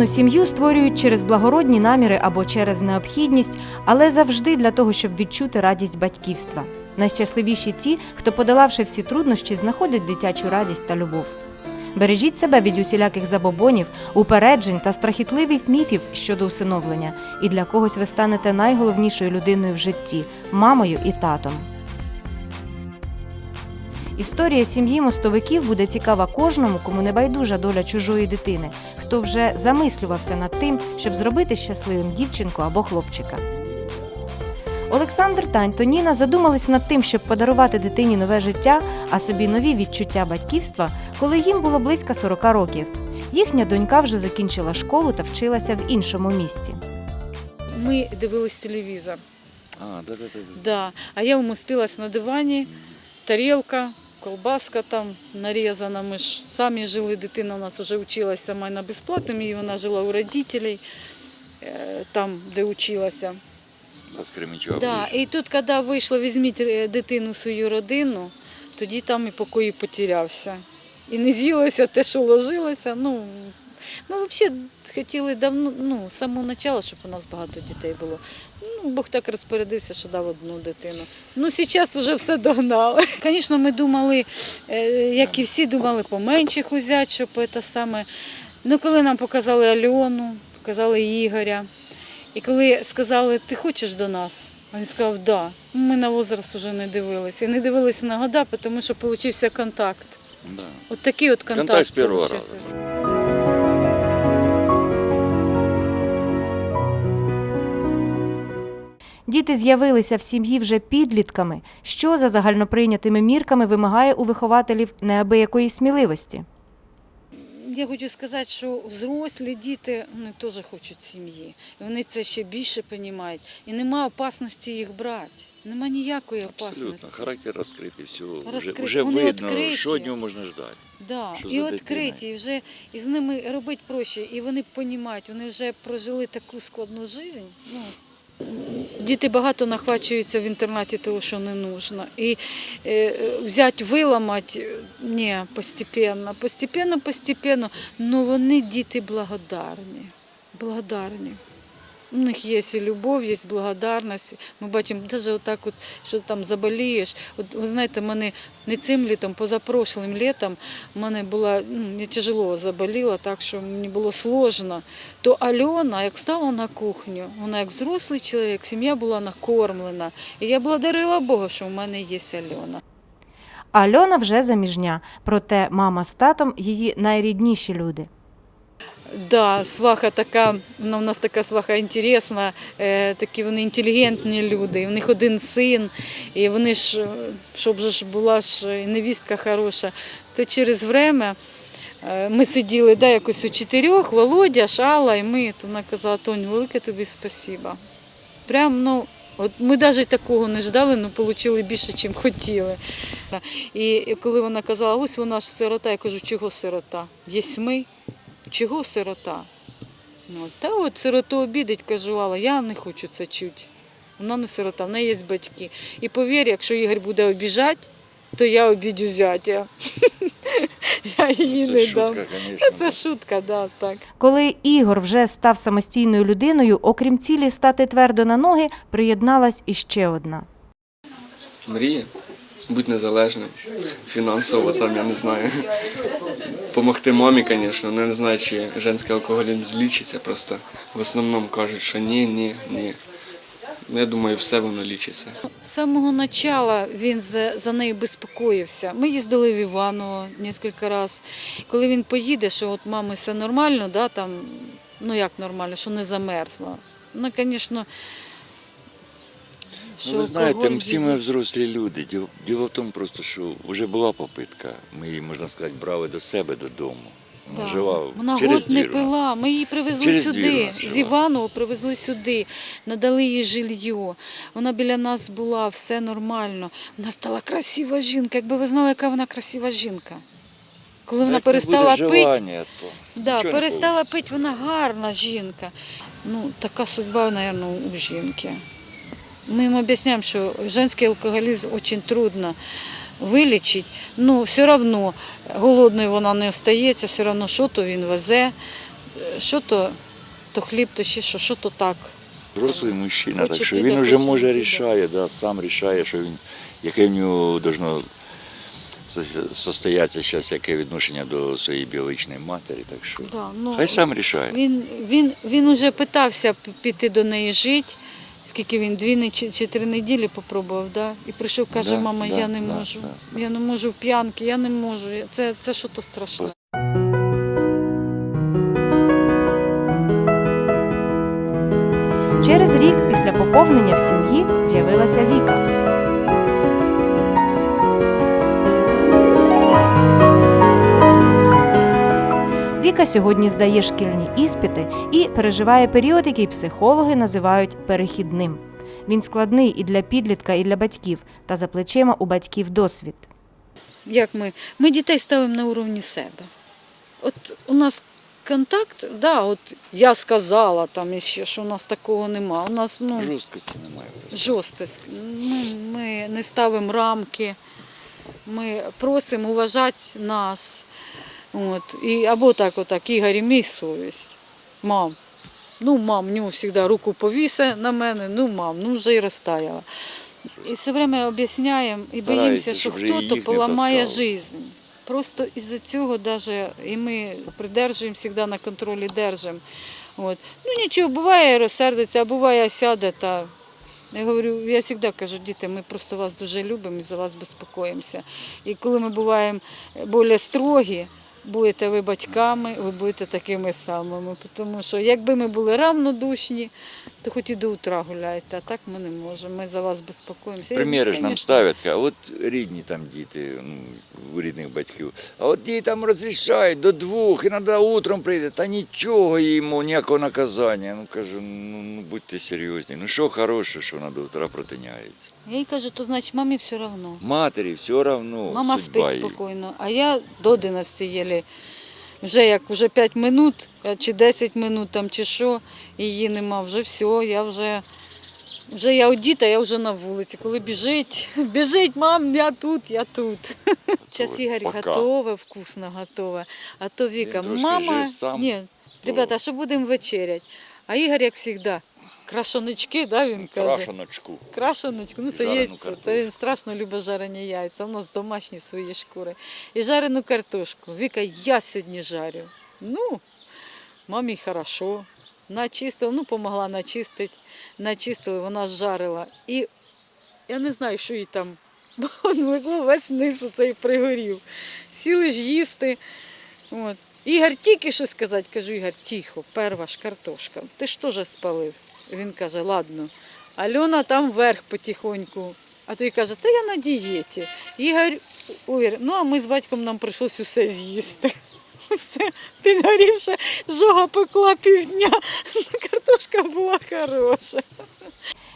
Повноправну сім'ю створюють через благородні наміри або через необхідність, але завжди для того, щоб відчути радість батьківства. Найщасливіші ті, хто, подолавши всі труднощі, знаходять дитячу радість та любов. Бережіть себе від усіляких забобонів, упереджень та страхітливих міфів щодо усиновлення, і для когось ви станете найголовнішою людиною в житті мамою і татом. Історія сім'ї мостовиків буде цікава кожному, кому не байдужа доля чужої дитини, хто вже замислювався над тим, щоб зробити щасливим дівчинку або хлопчика. Олександр та Антоніна задумались над тим, щоб подарувати дитині нове життя, а собі нові відчуття батьківства, коли їм було близько 40 років. Їхня донька вже закінчила школу та вчилася в іншому місті. Ми дивились телевізор. А, да, да, да. Да. А я вмостилась на дивані, тарілка, колбаска там нарізана. Ми ж самі жили, дитина у нас вже вчилася сама на безплатному, і вона жила у родителей, е, там, де училася. Да. І тут, коли вийшло, візьміть е, дитину свою родину, тоді там і покої потерявся. І не з'їлося те, що ложилося. Ну, ми взагалі хотіли давно, ну, з самого початку, щоб у нас багато дітей було. Ну, Бог так розпорядився, що дав одну дитину. Ну, зараз вже все догнали. Звісно, ми думали, е, як і всі думали, поменших взяти, щоб це саме. Ну, коли нам показали Альону, показали Ігоря, і коли сказали, ти хочеш до нас? А він сказав, да. Ну, Ми на возраст вже не дивилися. І не дивилися на года, тому що получився контакт. Да. От такий от контакт. Контакт з першого получився. Діти з'явилися в сім'ї вже підлітками, що за загальноприйнятими мірками вимагає у вихователів неабиякої сміливості. Я хочу сказати, що взрослі діти вони теж хочуть сім'ї. І вони це ще більше розуміють. І нема опасності їх брати. Нема ніякої опасності. Абсолютно. Характер розкритий, все. Вже, Розкрит- вже вони видно, відкриті. що від нього можна ждати. Да. Що І відкриті, і вже і з ними робити проще. І вони розуміють, вони вже прожили таку складну життя. Ну, діти багато нахвачуються в інтернаті того, що не нужно. І е, взяти, виламати, ні, постепенно, постепенно, постепенно. але вони діти благодарні. Благодарні. У них є і любов, є благодарність. Ми бачимо, навіть отак, от, що там заболієш. От, ви знаєте, мене не цим літом, позапрошлим літом мене була, ну, я тяжело заболіла, так що мені було сложно. То Альона, як стала на кухню, вона як взрослий чоловік, сім'я була накормлена. І я благодарила Бога, що в мене є Альона. Альона вже заміжня, проте мама з татом її найрідніші люди. Да, сваха така, вона в нас така сваха інтересна, е, такі вони інтелігентні люди. В них один син, і вони ж, е, щоб ж була ж невістка хороша, то через время е, ми сиділи да, якось у чотирьох, Володя, Шала, і ми, то вона казала, Тонь, велике тобі спасіба. Прям, ну, От ми навіть такого не ждали, але отримали більше, ніж хотіли. І коли вона казала, ось вона ж сирота, я кажу, чого сирота? Є ми. Чого сирота? Ну, та от сироту обідать, кажу, Алла, я не хочу це чути. Вона не сирота, в неї є батьки. І повір, якщо Ігор буде обіжати, то я обідю зятя. Я її Це не шутка, дам. звісно. Це шутка, да, так. Коли Ігор вже став самостійною людиною, окрім цілі стати твердо на ноги, приєдналась іще одна. Мрії, бути незалежним, фінансово там, я не знаю. Помогти мамі, звісно, не знаю, чи женський алкоголізм злічиться, просто в основному кажуть, що ні, ні, ні. Я думаю, все воно лічиться. З самого початку він за, за нею безпокоївся. Ми їздили в Іваново кілька разів. Коли він поїде, що от мами все нормально, да, там, ну як нормально, що не замерзла. Ну, звісно, Ну, ви знаєте, всі ми взрослі люди. Діло, діло в тому просто, що вже була попитка. Ми її, можна сказати, брали до себе додому. Вона жила Вона через год не двір. пила. Ми її привезли Через двір сюди. вона жила. З Іваново привезли сюди, надали їй жилье. Вона біля нас була, все нормально. Вона стала красива жінка. Якби ви знали, яка вона красива жінка. Коли вона Як не перестала пити, желання, то да, нічого не перестала вийде. пити, вона гарна жінка. Ну, така судьба, мабуть, у жінки. Ми їм об'ясняємо, що женський алкоголізм дуже трудно вилічити. Ну, все одно голодною вона не остається, все одно що то він везе. що то, то хліб, то ще що, що то так. Взрослий мужчина, так що він вже може рішає, да, сам рішає, що він, яке в нього должно сос- состоятися зараз, яке відношення до своєї біологічної матері. Так що Да, ну, хай сам рішає. Він, він, він уже питався піти до неї жити. Скільки він дві чи три неділі попробував, да? і прийшов, каже, Да, мама, да, я не да, можу. да. Я не можу в п'янки, я не можу. Це, це що то страшне. Через рік після поповнення в сім'ї з'явилася Віка. Віка сьогодні здає шкільні іспити і переживає період, який психологи називають перехідним. Він складний і для підлітка, і для батьків, та за плечима у батьків досвід. Як ми? Ми дітей ставимо на уровні себе. От у нас контакт, да, от я сказала там іще, що у нас такого нема. У нас ну, Жорсткості немає. просто. жорсткость. Ми, ми не ставимо рамки, ми просимо уважати нас. От. І, або так, отак, Ігор, мій совість. Мам, ну мам, нього завжди руку повісе на мене, ну мам, ну вже й розтаяла. І все время об'ясняємо і боїмося, що хтось поламає життя. Просто із-за цього даже і ми придержуємо завжди на контролі держимо. От. Ну нічого, буває розсердиться, а буває сяде та. Я говорю, я завжди кажу, діти, ми просто вас дуже любимо і за вас безпокоїмося. І коли ми буваємо більш строгі, будете ви батьками, ви будете такими самими. Тому що якби ми були равнодушні, то хоч і до утра гуляйте, а так ми не можемо. Ми за вас безпокоїмося. Приміри ж нам ставлять, а от рідні там діти, ну, рідних батьків, а от діти там розрішають до двох, і треба утром прийде, та нічого йому, ніякого наказання. Ну кажу, ну, ну будьте серйозні. Ну що хороше, що вона до утра протиняється. Я їй кажу, то значить мамі все одно. Матері все одно. Мама спить її. спокійно, а я до 11 єлі. Вже як вже 5 минут чи 10 минут там чи що, її нема, вже все, я вже, вже я одіта, я вже на вулиці. Коли біжить, біжить, мам, я тут, я тут. Зараз Ігор готове, вкусно готове. А то Віка, мама, ні, ребята, що будемо вечерять? А Ігор, як завжди, крашонички, да, він каже. Крашеночку. Крашеночку, ну це Жарену яйця. картошку. Це він страшно любить жарені яйця. У нас домашні свої шкури. І жарену картошку. Віка, я сьогодні жарю. Ну, мамі хорошо. Начистила, ну, помогла начистити. Начистили, вона жарила. І я не знаю, що їй там. Бо легло весь низ оцей пригорів. Сіли ж їсти. От. Ігор тільки що сказати, кажу, Ігор, тихо, перва ж картошка. Ти ж теж спалив. Він каже, ладно. Альона там вверх потихоньку. А той каже, та я на дієті. Ігор, ой, ну а ми з батьком нам прийшлось усе з'їсти. Все підгорівше, жога пекла півдня. Картошка була хороша.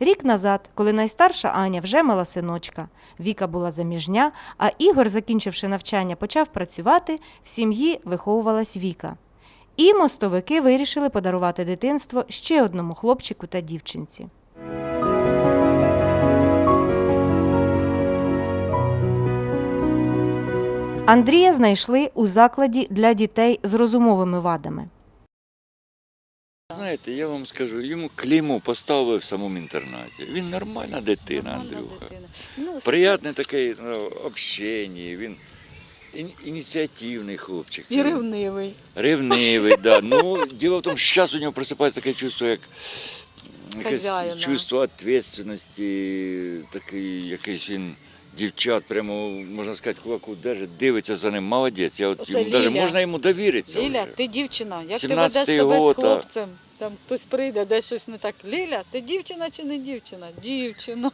Рік назад, коли найстарша Аня вже мала синочка, Віка була заміжня, а Ігор, закінчивши навчання, почав працювати, в сім'ї виховувалась Віка. І мостовики вирішили подарувати дитинство ще одному хлопчику та дівчинці. Андрія знайшли у закладі для дітей з розумовими вадами. Знаєте, я вам скажу, йому клеймо поставили в самому інтернаті. Він нормальна дитина, Нормальна Андрюха. дитина. Ну, Приятний такий ну, общення, він ін- ініціативний хлопчик. І ревнивий. Ревнивий, да. Ну, діло в тому, що зараз у нього просипається таке чувство, як якесь Хазяїна. чувство відповідальності, такий якийсь він. Дівчат, прямо можна сказати, кулаку держить, дивиться за ним, молодець. Я от Оце йому даже Ліля. можна йому довіритися. Ліля, вже. ти дівчина. Як ти 17-й ведеш себе год, з а. хлопцем? Там хтось прийде, де щось не так. Ліля, ти дівчина чи не дівчина? Дівчина.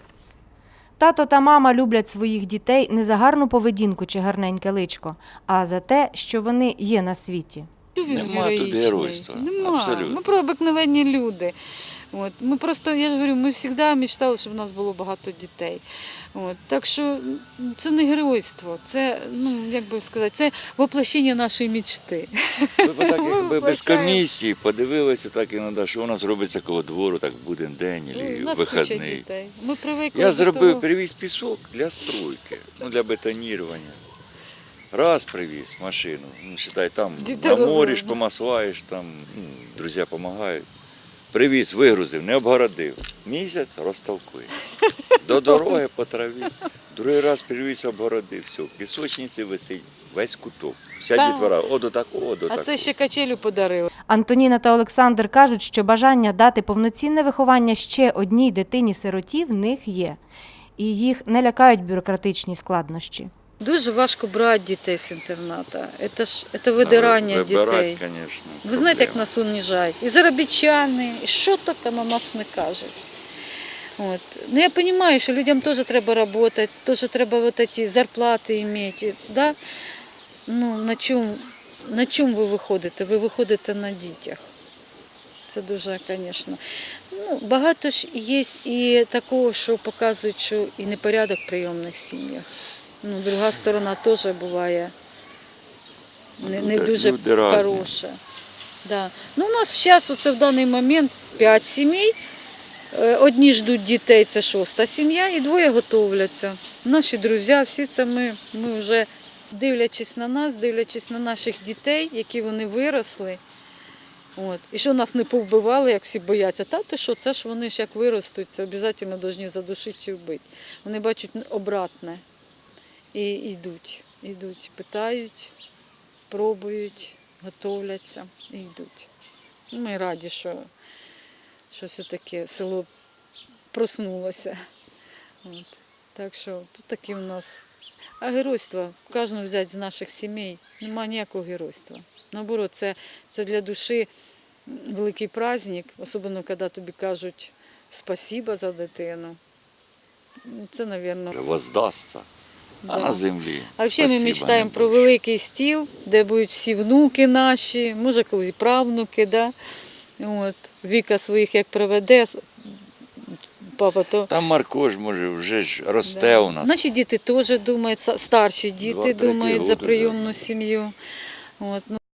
Тато та мама люблять своїх дітей не за гарну поведінку чи гарненьке личко, а за те, що вони є на світі. Що він Нема тут геройства, Нема. абсолютно. Ми про обикновенні люди. От. Ми просто, я ж говорю, ми завжди мечтали, щоб у нас було багато дітей. От. Так що це не геройство, це, ну, як би сказати, це воплощення нашої мечти. Ви б так якби без комісії подивилися так іноді, що у нас робиться коло двору, так в буден день Ну, або у нас куча вихідний. дітей. Ми привикли Я до зробив, того. привіз пісок для стройки, ну для бетонірування. Раз привіз машину, ну, считай, там Діти намориш, розводять. помасуєш, там ну, друзі допомагають. Привіз, вигрузив, не обгородив. Місяць розтовкує. До дороги по траві. Другий раз привіз, обгородив, все. В пісочниці висить весь куток. Вся Так. дітвора, о до такого, о до А це ще качелю подарили. Антоніна та Олександр кажуть, що бажання дати повноцінне виховання ще одній дитині-сироті в них є, і їх не лякають бюрократичні складнощі. Дуже важко брати дітей з інтерната. Це ж це видирання Вибирать, дітей. конечно, Ви знаєте, як нас уніжають? І заробітчани, і що тільки на нас не кажуть. От. Ну, я розумію, що людям теж треба працювати, теж треба вот ці зарплати мати. Да? Ну, на чому на чому ви виходите? Ви виходите на дітях. Це дуже, звісно. Ну, багато ж є і такого, що показують, що і непорядок в прийомних сім'ях. Ну, друга сторона теж буває не, не дуже люди хороша. Да. Ну, у нас зараз оце в даний момент 5 сімей. Е, Одні ждуть дітей, це шоста сім'я, і двоє готовляться. Наші друзі, всі це ми, ми вже дивлячись на нас, дивлячись на наших дітей, які вони виросли. От. І що нас не повбивали, як всі бояться. Та ти що, це ж вони ж як виростуть, це обов'язково повинні задушити чи вбити. Вони бачать обратне і йдуть. Йдуть, питають, пробують, готовляться і йдуть. Ми раді, що, що все-таки село проснулося. От. Так що тут такі у нас. А геройство, кожного взяти з наших сімей, немає ніякого геройства. Наоборот, це, це для душі великий праздник, особливо коли тобі кажуть спасіба за дитину. Це, мабуть, Воздасться. А Да. на землі. А взагалі ми мечтаємо про великий стіл, де будуть всі внуки наші, може колись правнуки, да? От, Віка своїх як приведе, папа то. Там Марко ж може вже ж росте Да. у нас. Наші діти теж думають, старші діти Два, думають за прийомну да. сім'ю. От, ну,